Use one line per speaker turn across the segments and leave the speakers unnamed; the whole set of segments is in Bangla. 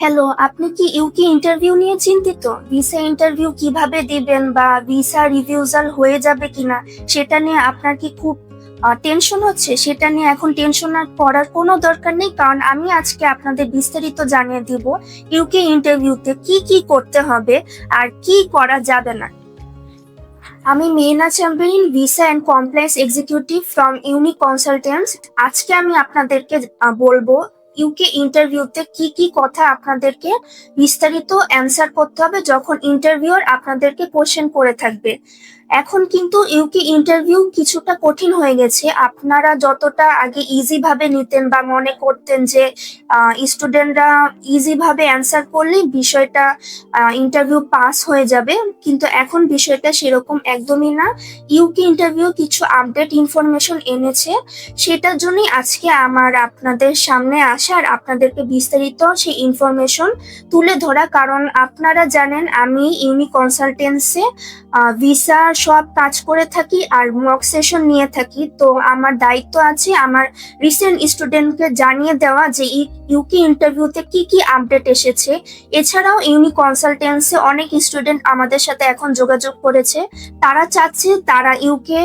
হ্যালো আপনি কি ইউকে ইন্টারভিউ নিয়ে চিন্তিত? ভিসা ইন্টারভিউ কীভাবে দিবেন বা ভিসা রিভিউজাল হয়ে যাবে কিনা, সেটা নিয়ে আপনার কি খুব টেনশন হচ্ছে? সেটা নিয়ে এখন টেনশন আর পড়ার কোনো দরকার নেই, কারণ আমি আজকে আপনাদের বিস্তারিত জানিয়ে দিব ইউকে ইন্টারভিউতে কি কি করতে হবে আর কি করা যাবে না। আমি মেনা champion visa and complex executive from Unique consultants আজকে আমি আপনাদেরকে বলব ইউকে ইন্টারভিউতে কি কি কথা আপনাদেরকে বিস্তারিত অ্যান্সার করতে হবে যখন ইন্টারভিউর আপনাদেরকে কোশ্চেন করে থাকবে। এখন কিন্তু ইউকে ইন্টারভিউ কিছুটা কঠিন হয়ে গেছে। আপনারা যতটা আগে ইজি ভাবে নিতেন বা মনে করতেন যে স্টুডেন্টরা ইজি ভাবে অ্যান্সার করলেই বিষয়টা ইন্টারভিউ পাস হয়ে যাবে। কিন্তু এখন বিষয়টা সেরকম একদমই না। ইউকে ইন্টারভিউ কিছু আপডেট ইনফরমেশন এনেছে। সেটার জন্যই আজকে আমার আপনাদের সামনে আসা আর আপনাদেরকে বিস্তারিত সেই ইনফরমেশন তুলে ধরা। কারণ আপনারা জানেন, আমি ইউনিক কনসালটেন্সে ভিসা সব কাজ করে থাকি আর মক সেশন নিয়ে থাকি। তো আমার দায়িত্ব আছে আমার রিসেন্ট স্টুডেন্টকে জানিয়ে দেওয়া যে ইউকে ইন্টারভিউতে কি কি আপডেট এসেছে। এছাড়াও ইউনিক কনসালটেন্সে অনেক স্টুডেন্ট আমাদের সাথে এখন যোগাযোগ করেছে। তারা চাচ্ছে তারা ইউকে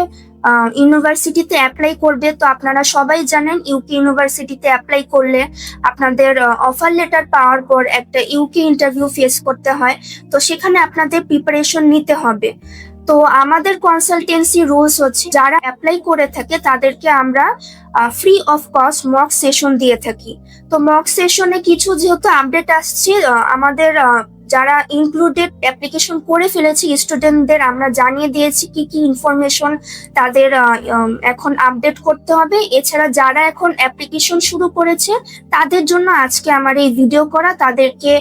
ইউনিভার্সিটিতে অ্যাপ্লাই করবে। তো আপনারা সবাই জানেন ইউকে ইউনিভার্সিটিতে অ্যাপ্লাই করলে আপনাদের অফার লেটার পাওয়ার পর একটা ইউকে ইন্টারভিউ ফেস করতে হয়। তো সেখানে আপনাদের প্রিপারেশন নিতে হবে। তো আমাদের কনসালটেন্সি রুলস হচ্ছে, যারা অ্যাপ্লাই করে থাকে তাদেরকে আমরা free of cost mock session দিয়ে থাকি। তো মক সেশনে কিছু যেহেতু আপডেট আসছে আমাদের যারা ইনক্লুডেড অ্যাপ্লিকেশন করে ফেলেছি স্টুডেন্টদের আমরা জানিয়ে দিয়েছি কি কি ইনফরমেশন তাদের এখন আপডেট করতে হবে। এছাড়া যারা এখন অ্যাপ্লিকেশন শুরু করেছে, তাদের জন্য আজকে আমার এই ভিডিও করা। তাদেরকে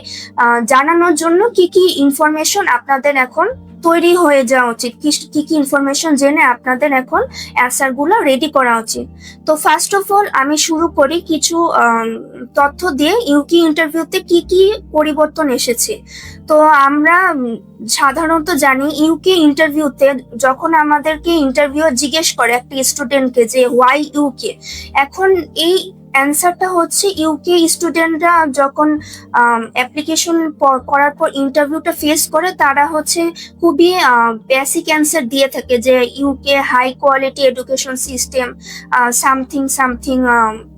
জানানোর জন্য কি কি ইনফরমেশন আপনাদের এখন তৈরি হয়ে যাওয়া উচিত। কি- কি ইনফরমেশন জেনে আপনাদের এখন অ্যান্সারগুলো রেডি করা উচিত। তো ফার্স্ট অফ অল আমি শুরু করি কিছু তথ্য দিয়ে ইউকি ইন্টারভিউতে কি কি পরিবর্তন এসেছে। তো আমরা সাধারণত জানি ইউকে ইন্টারভিউতে যখন আমাদেরকে ইন্টারভিউ জিজ্ঞেস করে একটা স্টুডেন্টকে যে ওয়াই ইউকে এখন এই অ্যান্সারটা হচ্ছে ইউকে স্টুডেন্টরা যখন অ্যাপ্লিকেশন করার পর ইন্টারভিউটা ফেস করে, তারা হচ্ছে খুবই বেসিক অ্যান্সার দিয়ে থাকে যে UK high quality education system something something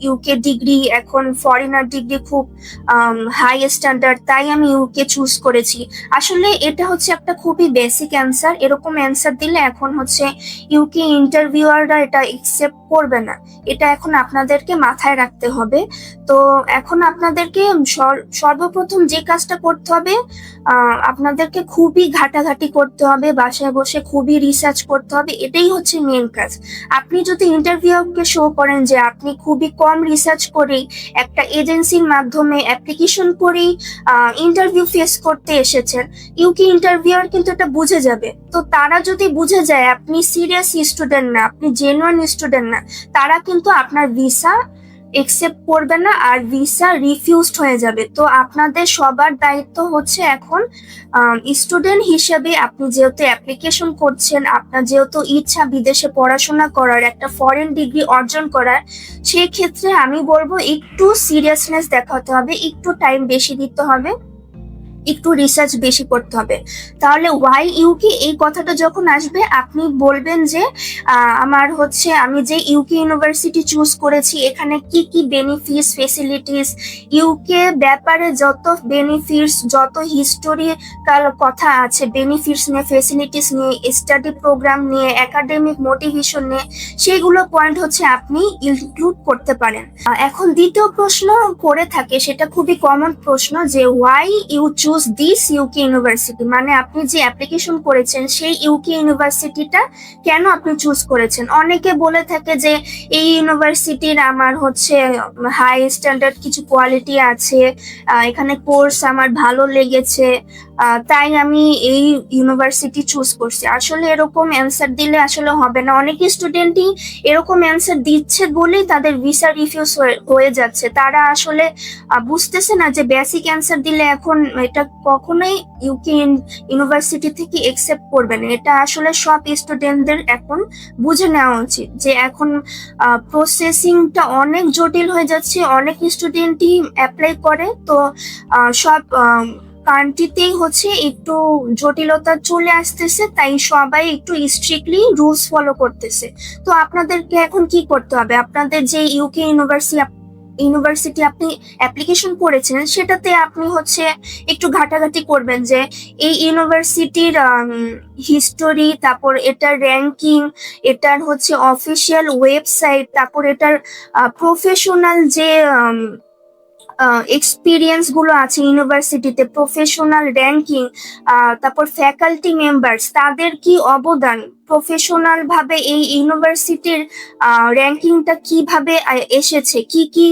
UK degree এখন ফরেনার ডিগ্রি খুব হাই স্ট্যান্ডার্ড তাই আমি ইউকে চুজ করেছি। আসলে এটা হচ্ছে একটা খুবই বেসিক অ্যান্সার এরকম অ্যান্সার দিলে এখন হচ্ছে ইউকে ইন্টারভিউয়াররা এটা একসেপ্ট করবে না। এটা এখন আপনাদেরকে মাথায় রাখতে হবে। তো এখন আপনাদেরকে সর- সর্বপ্রথম যে কাজটা করতে হবে আপনাদেরকে খুবই ঘাটাঘাটি করতে হবে, বাসায় বসে খুবই রিসার্চ করতে হবে, এটাই হচ্ছে মেন কাজ। আপনি যদি ইন্টারভিউকে শো করেন যে আপনি খুবই কম রিসার্চ করেই একটা এজেন্সির মাধ্যমে অ্যাপ্লিকেশন করেই ইন্টারভিউ ফেস করতে এসেছেন ইউকি ইন্টারভিউয়ার কিন্তু এটা বুঝে যাবে। তো তারা যদি বুঝে যায় আপনি সিরিয়াস স্টুডেন্ট না, আপনি জেনুয়ান স্টুডেন্ট না, তারা কিন্তু আপনার ভিসা একসেপ্ট করবে না আর ভিসা রিফিউজড হয়ে যাবে। তো আপনাদের সবার দায়িত্ব হচ্ছে এখন স্টুডেন্ট হিসেবে আপনি যেহেতু অ্যাপ্লিকেশন করছেন, আপনার যেহেতু ইচ্ছা বিদেশে পড়াশোনা করার, একটা ফরেন ডিগ্রি অর্জন করার সেই ক্ষেত্রে আমি বলব একটু সিরিয়াসনেস দেখাতে হবে, একটু টাইম বেশি দিতে হবে। একটু রিসার্চ বেশি করতে হবে। তাহলে ওয়াই ইউকে এই কথাটা যখন আসবে, আপনি বলবেন যে আমার হচ্ছে আমি যে ইউকে ইউনিভার্সিটি চুজ করেছি, এখানে কি কি বেনিফিটস ফেসিলিটিস ইউকে ব্যাপারে যত বেনিফিটস যত হিস্টোরিক্যাল কথা আছে বেনিফিটস নিয়ে ফেসিলিটিস নিয়ে স্টাডি প্রোগ্রাম নিয়ে একাডেমিক মোটিভেশন নিয়ে সেইগুলো পয়েন্ট হচ্ছে আপনি ইনক্লুড করতে পারেন। এখন দ্বিতীয় প্রশ্ন করে থাকে, সেটা খুবই কমন প্রশ্ন যে why you choose this UK university মানে আপনি যে অ্যাপ্লিকেশন করেছেন, সেই ইউকে ইউনিভার্সিটিটা কেন আপনি চুজ করেছেন? অনেকে বলে থাকে যে, এই ইউনিভার্সিটির আমার হচ্ছে হাই স্ট্যান্ডার্ড কিছু কোয়ালিটি আছে এখানে কোর্স আমার ভালো লেগেছে তাই আমি এই ইউনিভার্সিটি চুজ করছি। আসলে এরকম অ্যান্সার দিলে আসলে হবে না। অনেক স্টুডেন্টই এরকম অ্যান্সার দিচ্ছে বলেই তাদের ভিসা রিফিউজ হয়ে যাচ্ছে। তারা আসলে বুঝতেছে না যে বেসিক অ্যান্সার দিলে এখন এটা কখনোই ইউকে ইউনিভার্সিটি থেকে একসেপ্ট করবে না। এটা আসলে সব স্টুডেন্টদের এখন বুঝে নেওয়া উচিত যে এখন প্রসেসিংটা অনেক জটিল হয়ে যাচ্ছে। অনেক স্টুডেন্টই অ্যাপ্লাই করে। তো সব কান্ট্রিতেই হচ্ছে একটু জটিলতা চলে আসতেছে, তাই সবাই একটু স্ট্রিক্টলি রুলস ফলো করতেছে। তো আপনাদেরকে এখন কি করতে হবে? আপনাদের যে ইউকে ইউনিভার্সিটি ইউনিভার্সিটি আপনি অ্যাপ্লিকেশন করেছেন সেটাতে আপনি হচ্ছে একটু ঘাটাঘাটি করবেন যে এই ইউনিভার্সিটির হিস্টোরি তারপর এটার র্যাঙ্কিং এটার হচ্ছে অফিসিয়াল ওয়েবসাইট তারপর এটার প্রফেশনাল যে এক্সপিরিয়েন্সগুলো আছে ইউনিভার্সিটিতে প্রফেশনাল র্যাঙ্কিং তারপর ফ্যাকাল্টি মেম্বার্স তাদের কি অবদান? প্রফেশনাল ভাবে এই ইউনিভার্সিটির র্যাঙ্কিংটা কীভাবে এসেছে? কি কি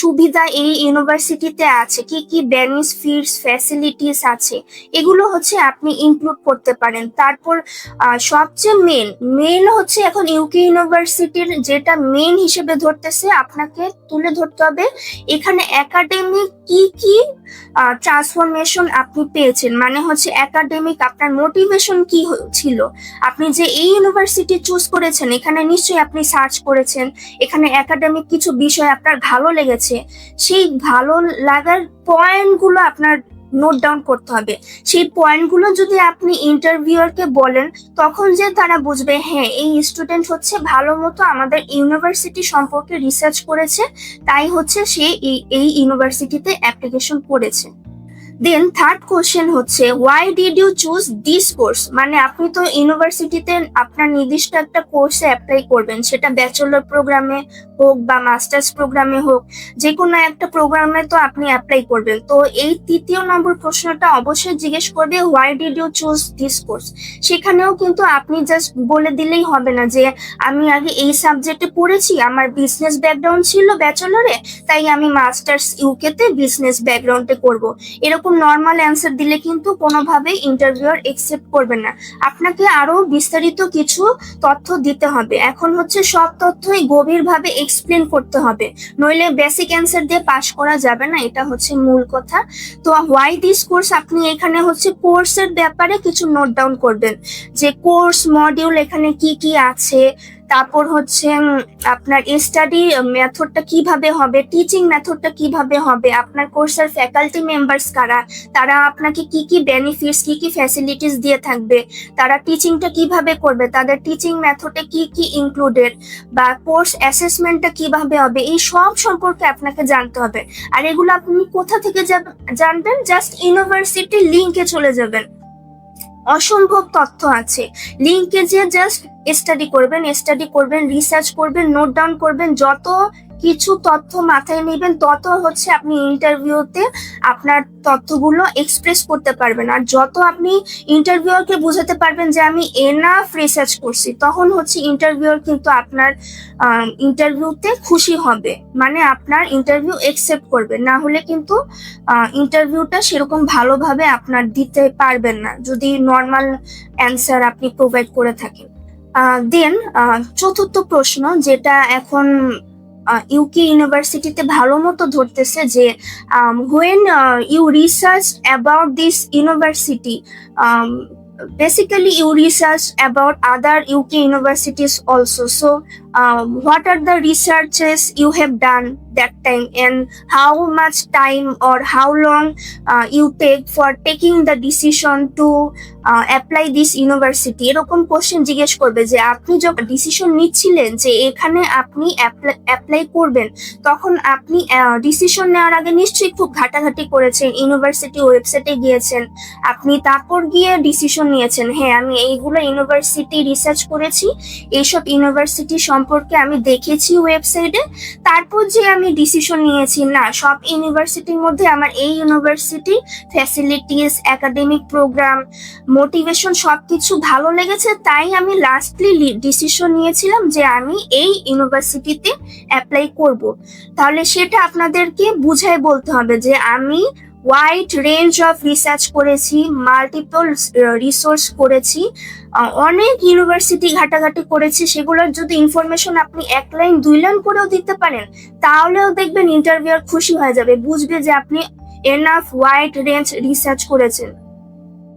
সুবিধা এই ইউনিভার্সিটিতে আছে? কি কি বেনিফিটস ফ্যাসিলিটিস আছে? এগুলো হচ্ছে আপনি ইনক্লুড করতে পারেন। তারপর সবচেয়ে মেন মেন হচ্ছে এখন ইউকে ইউনিভার্সিটির যেটা মেন হিসেবে ধরতেছে, আপনাকে তুলে ধরতে হবে, এখানে একাডেমিক কি কি ট্রান্সফরমেশন আপনি পেয়েছেন? মানে হচ্ছে একাডেমিক আপনার মোটিভেশন কি ছিল? আপনি যে এই ইউনিভার্সিটি চুজ করেছেন, এখানে নিশ্চয়ই আপনি সার্চ করেছেন, এখানে একাডেমিক কিছু বিষয় আপনার ভালো লেগেছে, সেই ভালো লাগার পয়েন্টগুলো আপনার নোট ডাউন করতে হবে। সেই পয়েন্টগুলো যদি আপনি ইন্টারভিউয়ারকে বলেন, তখন যে তারা বুঝবে হ্যাঁ এই স্টুডেন্ট হচ্ছে ভালো মতো আমাদের ইউনিভার্সিটি সম্পর্কে রিসার্চ করেছে, তাই হচ্ছে সে এই- এই ইউনিভার্সিটিতে অ্যাপ্লিকেশন করেছে। দেন থার্ড কোশ্চেন হচ্ছে why did you choose this course মানে আপনি তো ইউনিভার্সিটিতে আপনার নির্দিষ্ট একটা কোর্সে অ্যাপ্লাই করবেন, সেটা ব্যাচেলর প্রোগ্রামে হোক বা মাস্টার্স প্রোগ্রামে হোক যে কোনো একটা প্রোগ্রামে তো আপনি অ্যাপ্লাই করবেন। তো এই তৃতীয় নম্বর প্রশ্নটা অবশ্যই জিজ্ঞেস করবে why did you choose this course সেখানেও কিন্তু আপনি জাস্ট বলে দিলেই হবে না যে, আমি আগে এই সাবজেক্টে পড়েছি, আমার বিজনেস ব্যাকগ্রাউন্ড ছিল ব্যাচেলরে তাই আমি মাস্টার্স ইউকেতে বিজনেস ব্যাকগ্রাউন্ডে করব। এরকম নর্মাল অ্যান্সার দিলে কিন্তু কোনোভাবেই ইন্টারভিউয়ার একসেপ্ট করবে না। আপনাকে আরও বিস্তারিত কিছু তথ্য দিতে হবে। এখন হচ্ছে সব তথ্যই গভীরভাবে এক্সপ্লেন করতে হবে। নইলে বেসিক অ্যান্সার দিয়ে পাশ করা যাবে না, এটা হচ্ছে মূল কথা। তো হোয়াই দিস কোর্স আপনি এখানে হচ্ছে কোর্সের ব্যাপারে কিছু নোট ডাউন করবেন। যে কোর্স মডিউল এখানে কি কি আছে তারপর হচ্ছে আপনার স্টাডি মেথডটা কীভাবে হবে টিচিং মেথডটা কীভাবে হবে, আপনার কোর্সের ফ্যাকাল্টি মেম্বার্স কারা, তারা আপনাকে কি কি বেনিফিটস কি কি ফ্যাসিলিটিস দিয়ে থাকবে, তারা টিচিংটা কীভাবে করবে, তাদের টিচিং মেথডে কি কি ইনক্লুডেড বা কোর্স অ্যাসেসমেন্টটা কীভাবে হবে, এই সব সম্পর্কে আপনাকে জানতে হবে। আর এগুলো আপনি কোথা থেকে জানবেন? জাস্ট ইউনিভার্সিটি লিঙ্কে চলে যাবেন। অসম্ভব তথ্য আছে। লিঙ্কে যে জাস্ট স্টাডি করবেন স্টাডি করবেন রিসার্চ করবেন নোট ডাউন করবেন, যত কিছু তথ্য মাথায় নেবেন, তত হচ্ছে আপনি ইন্টারভিউতে আপনার তথ্যগুলো এক্সপ্রেস করতে পারবেন। আর যত আপনি ইন্টারভিউয়ারকে বোঝাতে পারবেন যে আমি এনাফ রিসার্চ করছি, তখন হচ্ছে ইন্টারভিউয়ার কিন্তু আপনার ইন্টারভিউতে খুশি হবে। মানে আপনার ইন্টারভিউ একসেপ্ট করবে। না হলে কিন্তু ইন্টারভিউটা সেরকম ভালোভাবে আপনার দিতে পারবেন না, যদি নর্মাল অ্যান্সার আপনি প্রোভাইড করে থাকেন। দেন চতুর্থ প্রশ্ন যেটা এখন ইউকে ইউনিভার্সিটিতে ভালো মতো ধরতেছে যে when you research about this university basically you research about other UK universities also so um, what are the researches you have done that time and how much time or how long uh, you take for taking the decision to uh, apply this university? এরকম কোশ্চেন জিজ্ঞেস করবে যে আপনি যখন ডিসিশন নিচ্ছিলেন যে এখানে আপনি অ্যাপ্লাই করবেন তখন আপনি ডিসিশন নেওয়ার আগে নিশ্চয়ই খুব ঘাটাঘাটি করেছেন ইউনিভার্সিটি ওয়েবসাইটে গিয়েছেন আপনি তারপর গিয়ে ডিসিশন নিয়েছেন হ্যাঁ আমি এইগুলো ইউনিভার্সিটি রিসার্চ করেছি এইসব ইউনিভার্সিটি সম্পর্কে আমি দেখেছি ওয়েবসাইটে তারপর যে আমি ডিসিশন নিয়েছি, না, সব ইউনিভার্সিটির মধ্যে আমার এই university facilities academic program motivation সবকিছু ভালো লেগেছে, তাই আমি লাস্টলি ডিসিশন নিয়েছিলাম যে আমি এই ইউনিভার্সিটিতে অ্যাপ্লাই করব। তাহলে সেটা আপনাদেরকে বুঝাই বলতে হবে যে আমি ওয়াইড রেঞ্জ অফ রিসার্চ করেছি মাল্টিপল রিসোর্স করেছি অনেক ইউনিভার্সিটি ঘাটাঘাটি করেছি, সেগুলোর যদি ইনফরমেশন আপনি এক লাইন দুই লাইন করেও দিতে পারেন, তাহলেও দেখবেন ইন্টারভিউয়ার খুশি হয়ে যাবে, বুঝবে যে আপনি এনাফ ওয়াইড রেঞ্জ রিসার্চ করেছেন।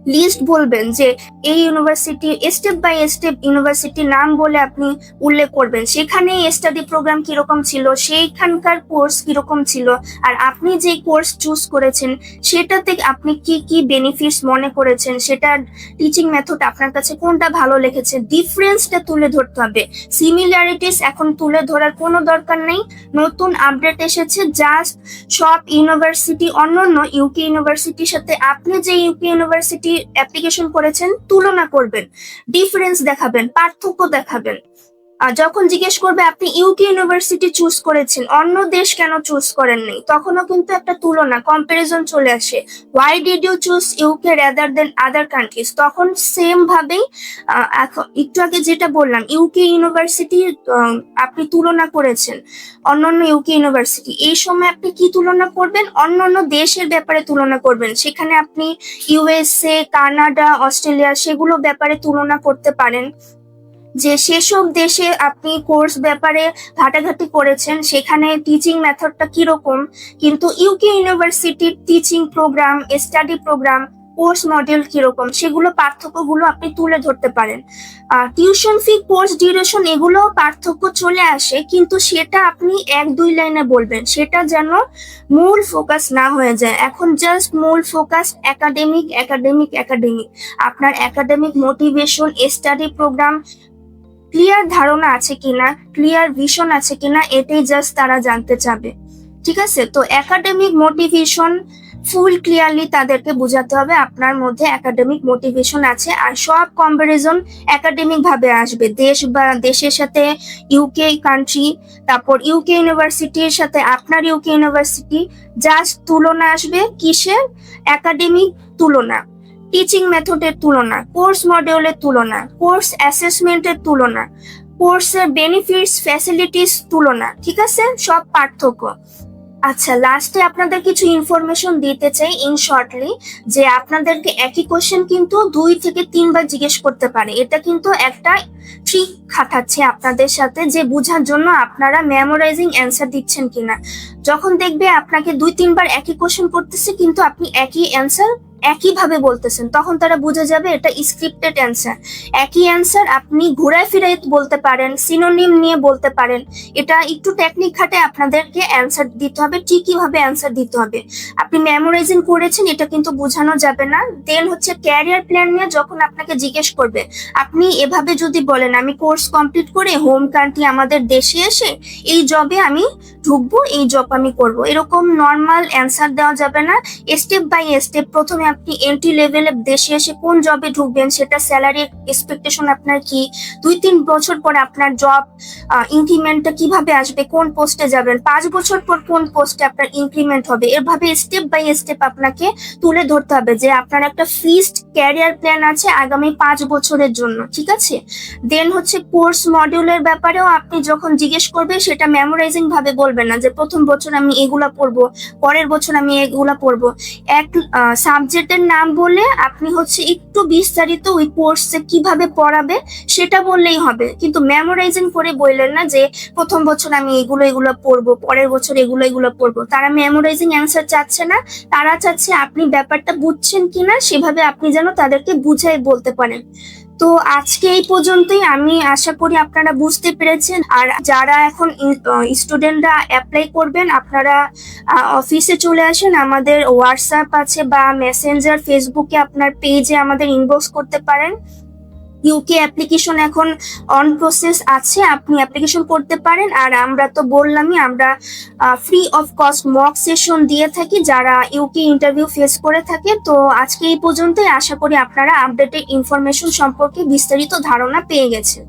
লিস্ট বলবেন যে এই ইউনিভার্সিটি স্টেপ বাই স্টেপ ইউনিভার্সিটির নাম বলে আপনি উল্লেখ করবেন। সেখানে স্টাডি প্রোগ্রাম কীরকম ছিল, সেইখানকার কোর্স কীরকম ছিল, আর আপনি যে কোর্স চুজ করেছেন, সেটাতে আপনি কি কি বেনিফিটস মনে করেছেন, সেটার টিচিং মেথড আপনার কাছে কোনটা ভালো লেগেছে ডিফারেন্সটা তুলে ধরতে হবে। সিমিলারিটিস এখন তুলে ধরার কোনো দরকার নেই। নতুন আপডেট এসেছে জাস্ট সব ইউনিভার্সিটি অন্যান্য ইউকে ইউনিভার্সিটির সাথে আপনি যে ইউকে ইউনিভার্সিটি অ্যাপ্লিকেশন করেছেন? তুলনা করবেন ডিফারেন্স দেখাবেন পার্থক্য দেখাবেন। যখন জিজ্ঞেস করবে, আপনি ইউকে ইউনিভার্সিটি চুজ করেছেন, অন্য দেশ কেন চুজ করেন করেননি তখনও কিন্তু একটা তুলনা কম্পারিজন চলে আসে। Why did you choose UK rather than other countries তখন সেম ভাবেই এখন একটু আগে যেটা বললাম ইউকে ইউনিভার্সিটি আপনি তুলনা করেছেন, অন্যান্য ইউকে ইউনিভার্সিটি এই সময় আপনি কি তুলনা করবেন? অন্যান্য দেশের ব্যাপারে তুলনা করবেন। সেখানে আপনি ইউএসএ কানাডা অস্ট্রেলিয়া সেগুলো ব্যাপারে তুলনা করতে পারেন। যে সেসব দেশে আপনি কোর্স ব্যাপারে ঘাটাঘাটি করেছেন, সেখানে টিচিং মেথডটা কীরকম? কিন্তু ইউকে ইউনিভার্সিটির teaching program study program course model কীরকম? সেগুলো পার্থক্যগুলো আপনি তুলে ধরতে পারেন। আর টিউশন ফি কোর্স ডিউরেশন এগুলো পার্থক্য চলে আসে, কিন্তু সেটা আপনি এক দুই লাইনে বলবেন। সেটা যেন মূল ফোকাস না হয়ে যায়। এখন জাস্ট মূল ফোকাস একাডেমিক একাডেমিক একাডেমিক আপনার academic motivation study program clear ধারণা আছে কিনা, ক্লিয়ার ভিশন আছে কিনা, এটাই জাস্ট তারা জানতে চাবে। ঠিক আছে? তো একাডেমিক মোটিভেশন ফুল ক্লিয়ারলি তাদেরকে বোঝাতে হবে। আপনার মধ্যে একাডেমিক মোটিভেশন আছে আর সব কম্পারিজন একাডেমিক ভাবে আসবে। দেশ বা দেশের সাথে ইউকে কান্ট্রি তারপর ইউকে ইউনিভার্সিটির সাথে আপনার ইউকে ইউনিভার্সিটি জাস্ট তুলনা আসবে কিসের? একাডেমিক তুলনা। টিচিং মেথডের তুলনা কোর্স মডিউলের তুলনা কোর্স অ্যাসেসমেন্টের তুলনা কোর্সের বেনিফিটস ফ্যাসিলিটিস তুলনা, ঠিক আছে? সব পার্থক্য। আচ্ছা লাস্টে আপনাদের কিছু ইনফরমেশন দিতে চাই ইন শর্টলি যে আপনাদেরকে একই কোশ্চেন কিন্তু দুই থেকে তিনবার জিজ্ঞেস করতে পারে। এটা কিন্তু একটা ট্রিক খাটাচ্ছে আপনাদের সাথে যে বোঝার জন্য আপনারা মেমোরাইজিং অ্যান্সার দিচ্ছেন কিনা। যখন দেখবে আপনাকে দুই তিনবার একই কোশ্চেন করতেছে, কিন্তু আপনি একই অ্যান্সার একইভাবে বলতেছেন, তখন তারা বুঝে যাবে এটা স্ক্রিপ্টেড অ্যান্সার একই অ্যান্সার আপনি ঘুরায় ফিরাই বলতে পারেন সিনোনিম নিয়ে বলতে পারেন। এটা একটু টেকনিক খাটে আপনাদেরকে অ্যান্সার দিতে হবে, ঠিকই ভাবে অ্যান্সার দিতে হবে। আপনি মেমোরাইজিং করেছেন, এটা কিন্তু বোঝানো যাবে না। দেন হচ্ছে ক্যারিয়ার প্ল্যান নিয়ে যখন আপনাকে জিজ্ঞেস করবে, আপনি এভাবে যদি বলেন, আমি কোর্স কমপ্লিট করে হোম কান্ট্রি আমাদের দেশে এসে এই জবে আমি ঢুকবো, এই জব আমি করব। এরকম নর্মাল অ্যান্সার দেওয়া যাবে না। স্টেপ বাই স্টেপ প্রথমে আপনি এন্ট্রি লেভেলে দেশে এসে কোন জবে ঢুকবেন, সেটা স্যালারি এক্সপেকটেশন আপনার কি? দুই তিন বছর পর আপনার জব ইনক্রিমেন্টটা কীভাবে আসবে, কোন পোস্টে যাবেন? পাঁচ বছর পর কোন পোস্টে আপনার ইনক্রিমেন্ট হবে? এভাবে স্টেপ বাই স্টেপ আপনাকে তুলে ধরতে হবে যে আপনার একটা ফিক্সড ক্যারিয়ার প্ল্যান আছে আগামী পাঁচ বছরের জন্য, ঠিক আছে? দেন হচ্ছে কোর্স মডিউলের ব্যাপারেও আপনি যখন জিজ্ঞেস করবে সেটা মেমোরাইজিং ভাবে বলবেন না যে প্রথম বছর আমি এগুলা পড়ব, পরের বছর আমি এগুলা পড়ব। এক সাবজেক্টের নাম বলে আপনি হচ্ছে একটু বিস্তারিত ওই কোর্সে কীভাবে পড়াবে সেটা বললেই হবে। কিন্তু মেমোরাইজিং করে বললেন না যে, প্রথম বছর আমি এগুলো এগুলো পড়ব, পরের বছর এগুলো এগুলো পড়ব। তারা মেমোরাইজিং অ্যান্সার চাচ্ছে না। তারা চাচ্ছে আপনি ব্যাপারটা বুঝছেন কিনা সেভাবে আপনি যেন তাদেরকে বুঝাই বলতে পারেন। তো আজকে এই পর্যন্তই। আমি আশা করি আপনারা বুঝতে পেরেছেন। আর যারা এখন স্টুডেন্টরা অ্যাপ্লাই করবেন, আপনারা অফিসে চলে আসেন। আমাদের হোয়াটসঅ্যাপ আছে বা মেসেঞ্জার ফেসবুকে আপনার পেজে আমাদের ইনবক্স করতে পারেন। ইউকে অ্যাপ্লিকেশন এখন অন প্রসেস আছে, আপনি অ্যাপ্লিকেশন করতে পারেন, আর আমরা তো বললামই আমরা free of cost mock session দিয়ে থাকি, যারা ইউকে ইন্টারভিউ ফেস করে থাকে, তো আজকে এই পর্যন্তই, আশা করি আপনারা আপডেটেড ইনফরমেশন সম্পর্কে বিস্তারিত ধারণা পেয়ে গেছেন।